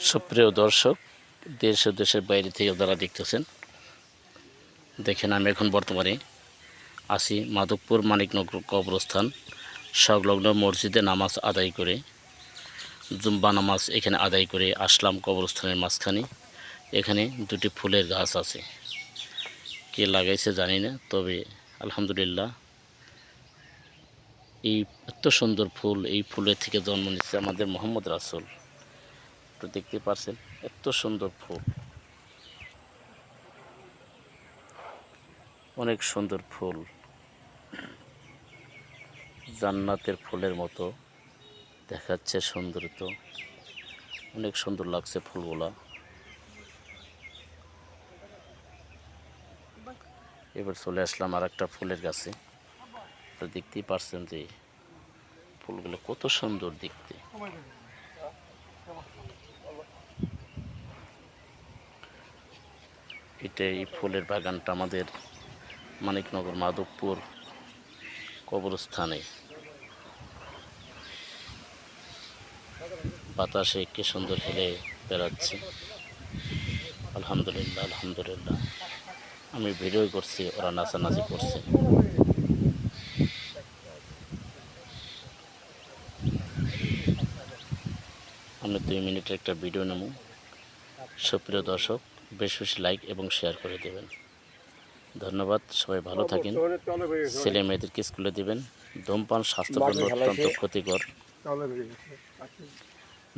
সুপ্রিয় দর্শক, দেশ ও দেশের বাইরে থেকে যারা দেখতেছেন, দেখেন আমি এখন বর্তমানে আছি মাধবপুর মানিকনগর কবরস্থান, সংলগ্ন মসজিদে নামাজ আদায় করে, জুম্বা নামাজ এখানে আদায় করে আসলাম কবরস্থানের মাঝখানে। এখানে দুটি ফুলের গাছ আছে। কে লাগাইছে জানি না, তবে আলহামদুলিল্লাহ এই এত সুন্দর ফুল, এই ফুলের থেকে জন্ম নিচ্ছে আমাদের মোহাম্মদ রাসুল। তো দেখতে পাচ্ছেন এত সুন্দর ফুল। অনেক সুন্দর ফুল। জান্নাতের ফুলের মতো দেখাচ্ছে সুন্দর তো অনেক সুন্দর লাগছে ফুলগুলা। এবার চলে আসলাম আর একটা ফুলের গাছে। তো দেখতেই পারছেন যে ফুলগুলো কত সুন্দর দেখতে। এটা এই ফুলের বাগানটা আমাদের মানিকনগর মাধবপুর কবরস্থানে। বাতাসে কি সুন্দর হেলে বেড়াচ্ছে। আলহামদুলিল্লাহ আলহামদুলিল্লাহ। আমি ভিডিও করছি, ওরা নাচানাচি করছে। আমি দুই মিনিটের একটা ভিডিও নেব। সুপ্রিয় দর্শক বেশ বেশি লাইক এবং শেয়ার করে দেবেন। ধন্যবাদ সবাই ভালো থাকেন। ছেলে মেয়েদেরকে স্কুলে দেবেন। ধূমপান স্বাস্থ্যের জন্য অত্যন্ত ক্ষতিকর।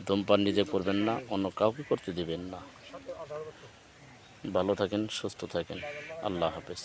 ধূমপান নিজে করবেন না অন্য কাউকে করতে দেবেন না। ভালো থাকেন সুস্থ থাকেন। আল্লাহ হাফেজ।